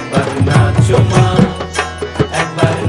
একবার নাচো মা একবার